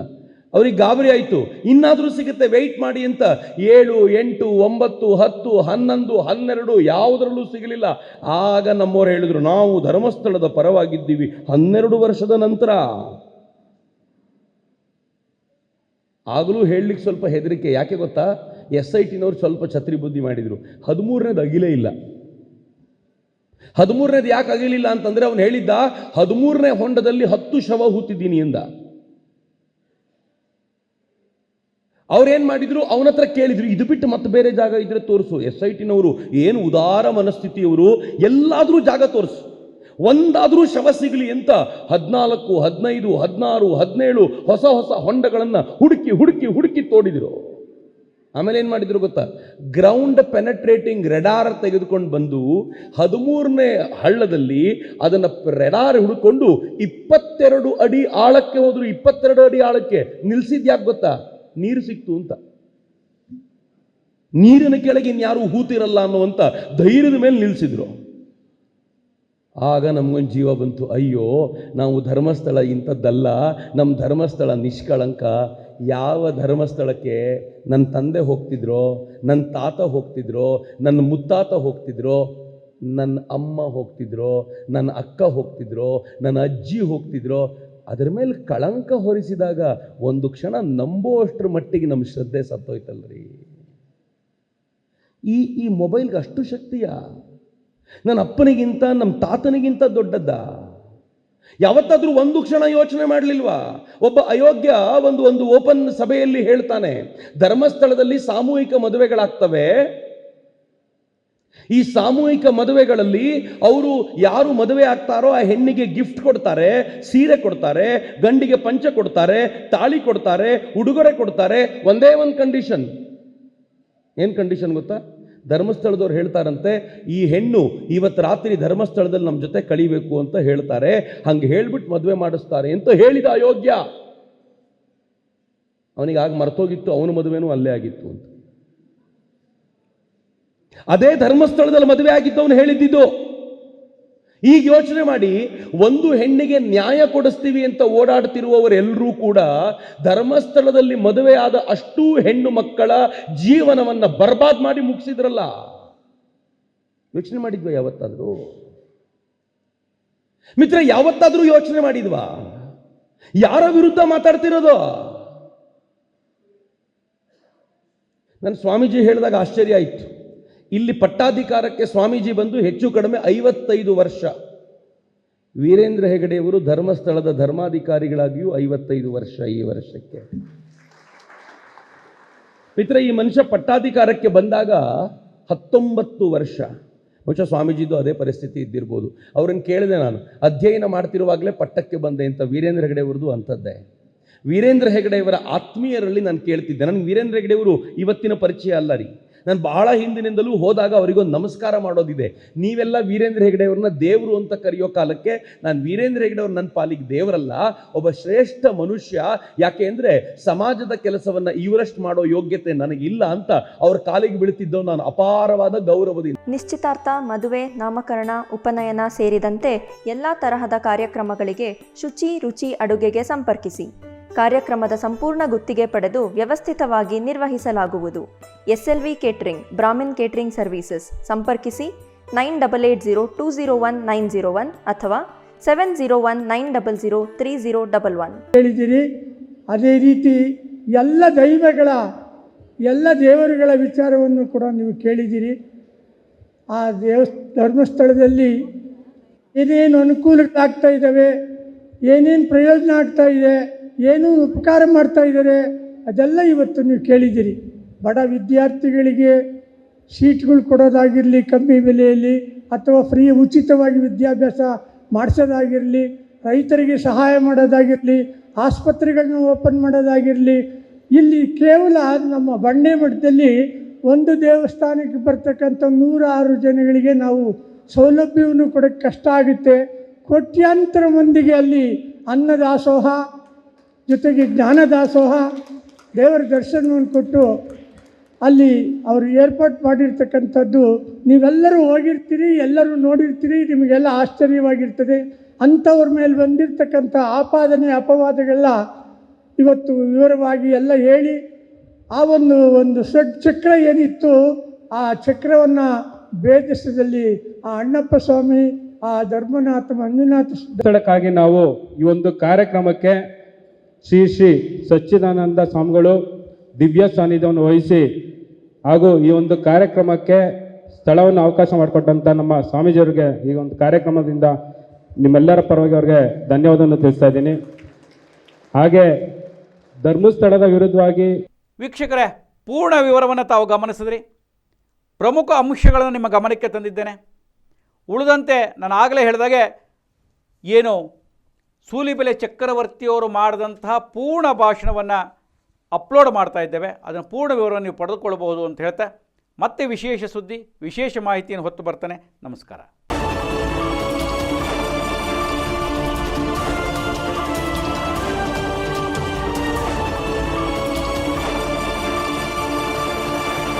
ಅವ್ರಿಗೆ ಗಾಬರಿ ಆಯಿತು. ಇನ್ನಾದರೂ ಸಿಗುತ್ತೆ ವೆಯ್ಟ್ ಮಾಡಿ ಅಂತ ಏಳು, ಎಂಟು, ಒಂಬತ್ತು, ಹತ್ತು, ಹನ್ನೊಂದು, ಹನ್ನೆರಡು ಯಾವುದರಲ್ಲೂ ಸಿಗಲಿಲ್ಲ. ಆಗ ನಮ್ಮವರು ಹೇಳಿದರು, ನಾವು ಧರ್ಮಸ್ಥಳದ ಪರವಾಗಿದ್ದೀವಿ ಹನ್ನೆರಡು ವರ್ಷದ ನಂತರ. ಆಗಲೂ ಹೇಳಲಿಕ್ಕೆ ಸ್ವಲ್ಪ ಹೆದರಿಕೆ. ಯಾಕೆ ಗೊತ್ತಾ? ಎಸ್ ಐ ಟಿನವ್ರು ಸ್ವಲ್ಪ ಛತ್ರಿ ಬುದ್ಧಿ ಮಾಡಿದರು. ಹದಿಮೂರನೇದು ಅಗಿಲೇ ಇಲ್ಲ. ಹದಿಮೂರನೇದು ಯಾಕೆ ಅಗಿಲಿಲ್ಲ ಅಂತಂದರೆ ಅವನು ಹೇಳಿದ್ದ, ಹದಿಮೂರನೇ ಹೊಂಡದಲ್ಲಿ ಹತ್ತು ಶವ ಹೂತಿದ್ದೀನಿ ಎಂದ. ಅವ್ರೇನ್ ಮಾಡಿದ್ರು? ಅವನ ಹತ್ರ ಕೇಳಿದ್ರು. ಇದು ಬಿಟ್ಟು ಮತ್ತೆ ಬೇರೆ ಜಾಗ ಇದ್ರೆ ತೋರಿಸು. ಎಸ್ ಐ ಟಿನವರು ಏನು ಉದಾರ ಮನಸ್ಥಿತಿಯವರು? ಎಲ್ಲಾದರೂ ಜಾಗ ತೋರಿಸು. ಒಂದಾದರೂ ಶವ ಸಿಗಲಿ ಅಂತ ಹದಿನಾಲ್ಕು, ಹದಿನೈದು, ಹದಿನಾರು, ಹದಿನೇಳು ಹೊಸ ಹೊಸ ಹೊಂಡಗಳನ್ನು ಹುಡುಕಿ ಹುಡುಕಿ ಹುಡುಕಿ ತೋಡಿದ್ರು. ಆಮೇಲೆ ಏನು ಮಾಡಿದ್ರು ಗೊತ್ತಾ? ಗ್ರೌಂಡ್ ಪೆನಟ್ರೇಟಿಂಗ್ ರೆಡಾರ್ ತೆಗೆದುಕೊಂಡು ಬಂದು ಹದಿಮೂರನೇ ಹಳ್ಳದಲ್ಲಿ ಅದನ್ನು ರೆಡಾರ್ ಹುಡುಕೊಂಡು ಇಪ್ಪತ್ತೆರಡು ಅಡಿ ಆಳಕ್ಕೆ ಹೋದರು. ಇಪ್ಪತ್ತೆರಡು ಅಡಿ ಆಳಕ್ಕೆ. ನಿಲ್ಸಿದ್ಯಾಕೆ ಗೊತ್ತಾ? ನೀರು ಸಿಕ್ತು ಅಂತ. ನೀರಿನ ಕೆಳಗೆ ಇನ್ಯಾರು ಹೂತಿರಲ್ಲ ಅನ್ನುವಂಥ ಧೈರ್ಯದ ಮೇಲೆ ನಿಲ್ಲಿಸಿದ್ರು ಆಗ ನಮಗೊಂದು ಜೀವ ಬಂತು. ಅಯ್ಯೋ, ನಾವು ಧರ್ಮಸ್ಥಳ ಇಂಥದ್ದಲ್ಲ. ನಮ್ಮ ಧರ್ಮಸ್ಥಳ ನಿಷ್ಕಳಂಕ. ಯಾವ ಧರ್ಮಸ್ಥಳಕ್ಕೆ ನನ್ನ ತಂದೆ ಹೋಗ್ತಿದ್ರೋ ನನ್ನ ತಾತ ಹೋಗ್ತಿದ್ರೋ ನನ್ನ ಮುತ್ತಾತ ಹೋಗ್ತಿದ್ರೋ ನನ್ನ ಅಮ್ಮ ಹೋಗ್ತಿದ್ರೋ ನನ್ನ ಅಕ್ಕ ಹೋಗ್ತಿದ್ರೋ ನನ್ನ ಅಜ್ಜಿ ಹೋಗ್ತಿದ್ರೋ ಅದರ ಮೇಲೆ ಕಳಂಕ ಹೊರಿಸಿದಾಗ ಒಂದು ಕ್ಷಣ ನಂಬುವಷ್ಟರ ಮಟ್ಟಿಗೆ ನಮ್ಮ ಶ್ರದ್ಧೆ ಸತ್ತೋಯ್ತಲ್ರಿ. ಈ ಈ ಮೊಬೈಲ್ಗೆ ಅಷ್ಟು ಶಕ್ತಿಯಾ? ನನ್ನ ಅಪ್ಪನಿಗಿಂತ, ನಮ್ಮ ತಾತನಿಗಿಂತ ದೊಡ್ಡದ್ದ? ಯಾವತ್ತಾದರೂ ಒಂದು ಕ್ಷಣ ಯೋಚನೆ ಮಾಡಲಿಲ್ವಾ? ಒಬ್ಬ ಅಯೋಗ್ಯ ಒಂದು ಒಂದು ಓಪನ್ ಸಭೆಯಲ್ಲಿ ಹೇಳ್ತಾನೆ, ಧರ್ಮಸ್ಥಳದಲ್ಲಿ ಸಾಮೂಹಿಕ ಮದುವೆಗಳಾಗ್ತವೆ ಈ ಸಾಮೂಹಿಕ ಮದುವೆಗಳಲ್ಲಿ ಅವರು ಯಾರು ಮದುವೆ ಆಗ್ತಾರೋ ಆ ಹೆಣ್ಣಿಗೆ ಗಿಫ್ಟ್ ಕೊಡ್ತಾರೆ, ಸೀರೆ ಕೊಡ್ತಾರೆ, ಗಂಡಿಗೆ ಪಂಚ ಕೊಡ್ತಾರೆ, ತಾಳಿ ಕೊಡ್ತಾರೆ, ಉಡುಗೊರೆ ಕೊಡ್ತಾರೆ, ಒಂದೇ ಒಂದು ಕಂಡೀಷನ್ ಏನು ಕಂಡೀಷನ್ ಗೊತ್ತಾ? ಧರ್ಮಸ್ಥಳದವ್ರು ಹೇಳ್ತಾರಂತೆ, ಈ ಹೆಣ್ಣು ಇವತ್ತು ರಾತ್ರಿ ಧರ್ಮಸ್ಥಳದಲ್ಲಿ ನಮ್ಮ ಜೊತೆ ಕಳಿಬೇಕು ಅಂತ ಹೇಳ್ತಾರೆ. ಹಂಗೆ ಹೇಳ್ಬಿಟ್ಟು ಮದುವೆ ಮಾಡಿಸ್ತಾರೆ ಅಂತ ಹೇಳಿದ ಅಯೋಗ್ಯ. ಅವನಿಗೆ ಆಗ ಮರ್ತೋಗಿತ್ತು, ಅವನ ಮದುವೆನೂ ಅಲ್ಲೇ ಆಗಿತ್ತು ಅಂತ. ಅದೇ ಧರ್ಮಸ್ಥಳದಲ್ಲಿ ಮದುವೆ ಆಗಿದ್ದವನು ಹೇಳಿದ್ದಿದ್ದು ಈಗ ಯೋಚನೆ ಮಾಡಿ, ಒಂದು ಹೆಣ್ಣಿಗೆ ನ್ಯಾಯ ಕೊಡಿಸ್ತೀವಿ ಅಂತ ಓಡಾಡ್ತಿರುವವರೆಲ್ಲರೂ ಕೂಡ ಧರ್ಮಸ್ಥಳದಲ್ಲಿ ಮದುವೆ ಆದ ಅಷ್ಟೂ ಹೆಣ್ಣು ಮಕ್ಕಳ ಜೀವನವನ್ನ ಬರ್ಬಾದ್ ಮಾಡಿ ಮುಗಿಸಿದ್ರಲ್ಲ. ಯೋಚನೆ ಮಾಡಿದ್ವಾ ಯಾವತ್ತಾದರೂ? ಮಿತ್ರ ಯಾವತ್ತಾದರೂ ಯೋಚನೆ ಮಾಡಿದ್ವಾ? ಯಾರ ವಿರುದ್ಧ ಮಾತಾಡ್ತಿರೋದು? ನನ್ನ ಸ್ವಾಮೀಜಿ ಹೇಳಿದಾಗ ಆಶ್ಚರ್ಯ ಆಯಿತು. ಇಲ್ಲಿ ಪಟ್ಟಾಧಿಕಾರಕ್ಕೆ ಸ್ವಾಮೀಜಿ ಬಂದು ಹೆಚ್ಚು ಕಡಿಮೆ ಐವತ್ತೈದು ವರ್ಷ. ವೀರೇಂದ್ರ ಹೆಗಡೆಯವರು ಧರ್ಮಸ್ಥಳದ ಧರ್ಮಾಧಿಕಾರಿಗಳಾಗಿಯೂ ಐವತ್ತೈದು ವರ್ಷ ಈ ವರ್ಷಕ್ಕೆ. ಮಿತ್ರ ಈ ಮನುಷ್ಯ ಪಟ್ಟಾಧಿಕಾರಕ್ಕೆ ಬಂದಾಗ ಹತ್ತೊಂಬತ್ತು ವರ್ಷ. ಬಹುಶಃ ಸ್ವಾಮೀಜಿದು ಅದೇ ಪರಿಸ್ಥಿತಿ ಇದ್ದಿರ್ಬೋದು. ಅವ್ರನ್ನ ಕೇಳಿದೆ ನಾನು, ಅಧ್ಯಯನ ಮಾಡ್ತಿರುವಾಗಲೇ ಪಟ್ಟಕ್ಕೆ ಬಂದೆ ಅಂತ ವೀರೇಂದ್ರ ಹೆಗಡೆಯವ್ರದ್ದು ಅಂಥದ್ದೇ. ವೀರೇಂದ್ರ ಹೆಗಡೆಯವರ ಆತ್ಮೀಯರಲ್ಲಿ ನಾನು ಕೇಳ್ತಿದ್ದೆ. ನನಗೆ ವೀರೇಂದ್ರ ಹೆಗಡೆಯವರು ಇವತ್ತಿನ ಪರಿಚಯ ಅಲ್ಲ ರೀ. ನಾನು ಬಹಳ ಹಿಂದಿನಿಂದಲೂ ಹೋದಾಗ ಅವರಿಗೊಂದು ನಮಸ್ಕಾರ ಮಾಡೋದಿದೆ. ನೀವೆಲ್ಲ ವೀರೇಂದ್ರ ಹೆಗಡೆಯವ್ರನ್ನ ದೇವರು ಅಂತ ಕರೆಯೋ ಕಾಲಕ್ಕೆ ನಾನು ವೀರೇಂದ್ರ ಹೆಗಡೆಯವ್ರು ನನ್ನ ಪಾಲಿಗೆ ದೇವರಲ್ಲ, ಒಬ್ಬ ಶ್ರೇಷ್ಠ ಮನುಷ್ಯ. ಯಾಕೆ ಅಂದರೆ ಸಮಾಜದ ಕೆಲಸವನ್ನ ಇವರಷ್ಟು ಮಾಡೋ ಯೋಗ್ಯತೆ ನನಗಿಲ್ಲ ಅಂತ ಅವ್ರ ಕಾಲಿಗೆ ಬೀಳ್ತಿದ್ದವು ನಾನು ಅಪಾರವಾದ ಗೌರವದಿಂದ. ನಿಶ್ಚಿತಾರ್ಥ ಮದುವೆ, ನಾಮಕರಣ, ಉಪನಯನ ಸೇರಿದಂತೆ ಎಲ್ಲ ತರಹದ ಕಾರ್ಯಕ್ರಮಗಳಿಗೆ ಶುಚಿ ರುಚಿ ಅಡುಗೆಗೆ ಸಂಪರ್ಕಿಸಿ. ಕಾರ್ಯಕ್ರಮದ ಸಂಪೂರ್ಣ ಗುತ್ತಿಗೆ ಪಡೆದು ವ್ಯವಸ್ಥಿತವಾಗಿ ನಿರ್ವಹಿಸಲಾಗುವುದು. SLV catering Brahmin catering services. ಸಂಪರ್ಕಿಸಿ nine double eight zero two zero one nine zero one ಅಥವಾ seven zero one nine double zero three zero double one. ಹೇಳಿದ್ದೀರಿ ಅದೇ ರೀತಿ ಎಲ್ಲ ದೈವಗಳ, ಎಲ್ಲ ದೇವರುಗಳ ವಿಚಾರವನ್ನು ಕೂಡ ನೀವು ಕೇಳಿದ್ದೀರಿ. ಆ ದೇವ, ಧರ್ಮಸ್ಥಳದಲ್ಲಿ ಏನೇನು ಅನುಕೂಲಗಳಾಗ್ತಾ ಇದ್ದಾವೆ, ಏನೇನು ಪ್ರಯೋಜನ ಆಗ್ತಾ ಇದೆ ಏನು ಉಪಕಾರ ಮಾಡ್ತಾ ಇದ್ದಾರೆ, ಅದೆಲ್ಲ ಇವತ್ತು ನೀವು ಕೇಳಿದ್ದೀರಿ. ಬಡ ವಿದ್ಯಾರ್ಥಿಗಳಿಗೆ ಸೀಟ್ಗಳು ಕೊಡೋದಾಗಿರಲಿ, ಕಮ್ಮಿ ಬೆಲೆಯಲ್ಲಿ ಅಥವಾ ಫ್ರೀ ಉಚಿತವಾಗಿ ವಿದ್ಯಾಭ್ಯಾಸ ಮಾಡಿಸೋದಾಗಿರಲಿ, ರೈತರಿಗೆ ಸಹಾಯ ಮಾಡೋದಾಗಿರಲಿ ಆಸ್ಪತ್ರೆಗಳನ್ನ ಓಪನ್ ಮಾಡೋದಾಗಿರಲಿ, ಇಲ್ಲಿ ಕೇವಲ ನಮ್ಮ ಬಂಡೆ ಮಠದಲ್ಲಿ ಒಂದು ದೇವಸ್ಥಾನಕ್ಕೆ ಬರ್ತಕ್ಕಂಥ ನೂರಾರು ಜನಗಳಿಗೆ ನಾವು ಸೌಲಭ್ಯವನ್ನು ಕೊಡೋಕ್ಕೆ ಕಷ್ಟ ಆಗುತ್ತೆ. ಕೋಟ್ಯಾಂತರ ಮಂದಿಗೆ ಅಲ್ಲಿ ಅನ್ನದಾಸೋಹ ಜೊತೆಗೆ ಜ್ಞಾನದಾಸೋಹ ದೇವರ ದರ್ಶನವನ್ನು ಕೊಟ್ಟು ಅಲ್ಲಿ ಅವರು ಏರ್ಪಾಟ್ ಮಾಡಿರ್ತಕ್ಕಂಥದ್ದು, ನೀವೆಲ್ಲರೂ ಹೋಗಿರ್ತೀರಿ, ಎಲ್ಲರೂ ನೋಡಿರ್ತೀರಿ, ನಿಮಗೆಲ್ಲ ಆಶ್ಚರ್ಯವಾಗಿರ್ತದೆ. ಅಂಥವ್ರ ಮೇಲೆ ಬಂದಿರತಕ್ಕಂಥ ಆಪಾದನೆ ಅಪವಾದಗಳೆಲ್ಲ ಇವತ್ತು ವಿವರವಾಗಿ ಎಲ್ಲ ಹೇಳಿ, ಆ ಒಂದು ಒಂದು ಸಡ್ ಚಕ್ರ ಏನಿತ್ತು, ಆ ಚಕ್ರವನ್ನು ಭೇದಿಸದಲ್ಲಿ ಆ ಅಣ್ಣಪ್ಪ ಸ್ವಾಮಿ, ಆ ಧರ್ಮನಾಥ ಮಂಜುನಾಥ ಸ್ಥಳಕ್ಕಾಗಿ ನಾವು ಈ ಒಂದು ಕಾರ್ಯಕ್ರಮಕ್ಕೆ ಶ್ರೀ ಶ್ರೀ ಸಚ್ಚಿದಾನಂದ ಸ್ವಾಮಿಗಳು ದಿವ್ಯ ಸಾನ್ನಿಧ್ಯವನ್ನು ವಹಿಸಿ ಹಾಗೂ ಈ ಒಂದು ಕಾರ್ಯಕ್ರಮಕ್ಕೆ ಸ್ಥಳವನ್ನು ಅವಕಾಶ ಮಾಡಿಕೊಟ್ಟಂಥ ನಮ್ಮ ಸ್ವಾಮೀಜಿಯವರಿಗೆ ಈ ಒಂದು ಕಾರ್ಯಕ್ರಮದಿಂದ ನಿಮ್ಮೆಲ್ಲರ ಪರವಾಗಿ ಅವ್ರಿಗೆ ಧನ್ಯವಾದವನ್ನು ತಿಳಿಸ್ತಾ ಇದ್ದೀನಿ. ಹಾಗೆ ಧರ್ಮಸ್ಥಳದ ವಿರುದ್ಧವಾಗಿ ವೀಕ್ಷಕರೇ, ಪೂರ್ಣ ವಿವರವನ್ನು ತಾವು ಗಮನಿಸಿದ್ರಿ. ಪ್ರಮುಖ ಅಂಶಗಳನ್ನು ನಿಮ್ಮ ಗಮನಕ್ಕೆ ತಂದಿದ್ದೇನೆ. ಉಳಿದಂತೆ ನಾನು ಆಗಲೇ ಹೇಳಿದಾಗೆ ಏನು ಸೂಲಿಬೆಲೆ ಚಕ್ರವರ್ತಿಯವರು ಮಾಡಿದಂತಹ ಪೂರ್ಣ ಭಾಷಣವನ್ನು ಅಪ್ಲೋಡ್ ಮಾಡ್ತಾ ಇದ್ದೇವೆ. ಅದನ್ನು ಪೂರ್ಣ ವಿವರವನ್ನು ನೀವು ಪಡೆದುಕೊಳ್ಳಬಹುದು ಅಂತ ಹೇಳ್ತಾ, ಮತ್ತೆ ವಿಶೇಷ ಸುದ್ದಿ, ವಿಶೇಷ ಮಾಹಿತಿಯನ್ನು ಹೊತ್ತು ಬರ್ತಾನೆ. ನಮಸ್ಕಾರ.